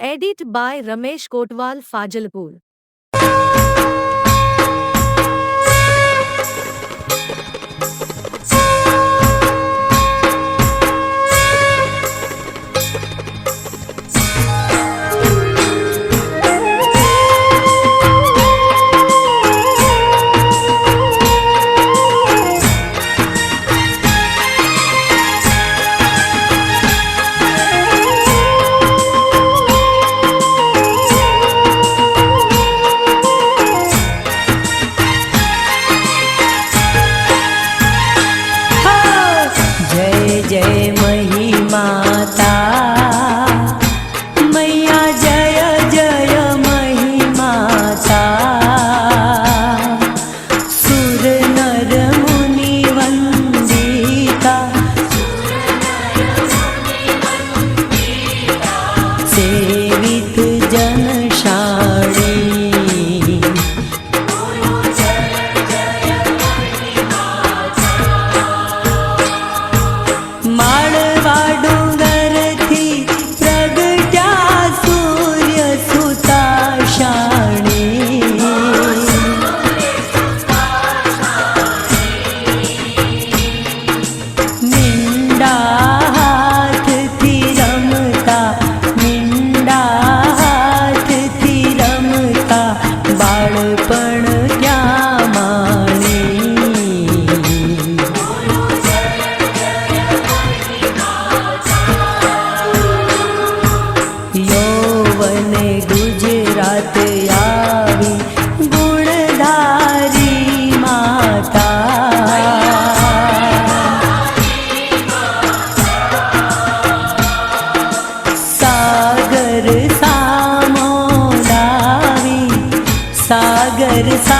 Edit by Ramesh Kotwal Fajalpur जय जय பெருசா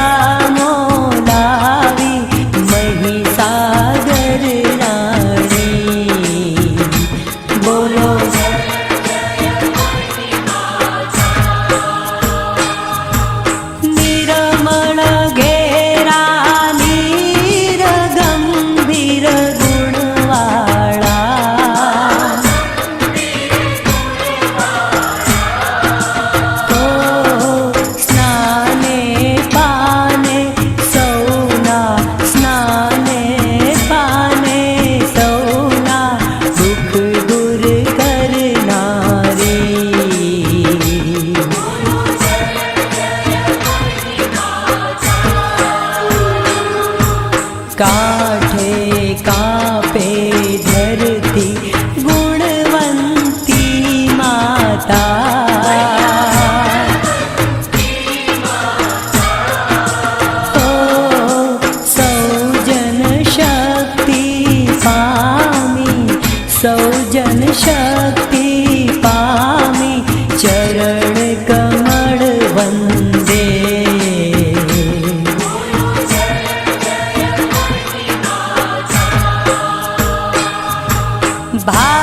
Bye.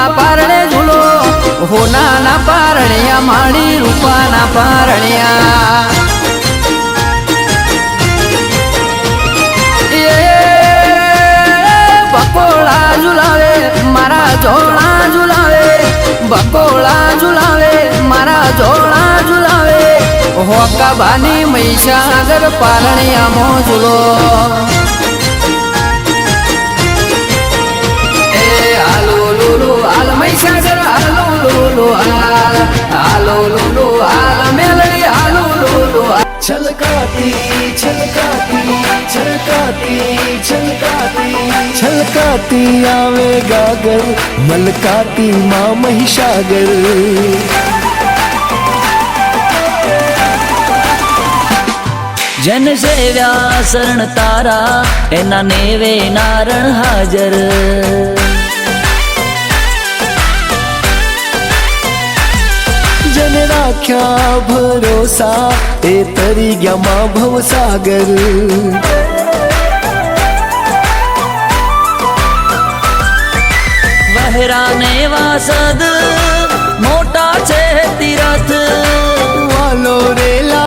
મેલડી રૂપા પારણે ઝૂલો. હોના ના પારણિયા માડી રૂપા ના પારણિયા બકોળા ઝુલાવે, મારા જોડા ઝુલાવે. બકોળા ઝુલાવે, મારા જોડા ઝુલાવે. હોકા મહીસાગર પારણિયામો મહીસાગર હાલો લુલુ હાલ લુલુ હાલ મેલડી હાલો લુલુ છલકાતી છલકાતી છલકાતી છલકાતી છલકાતી આવે ગાગર મલકાતી માં મહિષાગર જન સેવ્યા શરણ તારા એના નેવે નારણ હાજર રાખ્યા ભરોસા એ તરી ગયા માં ભવસાગર વહેરાને વાસદ મોટા છે તીરથ વાલો રેલા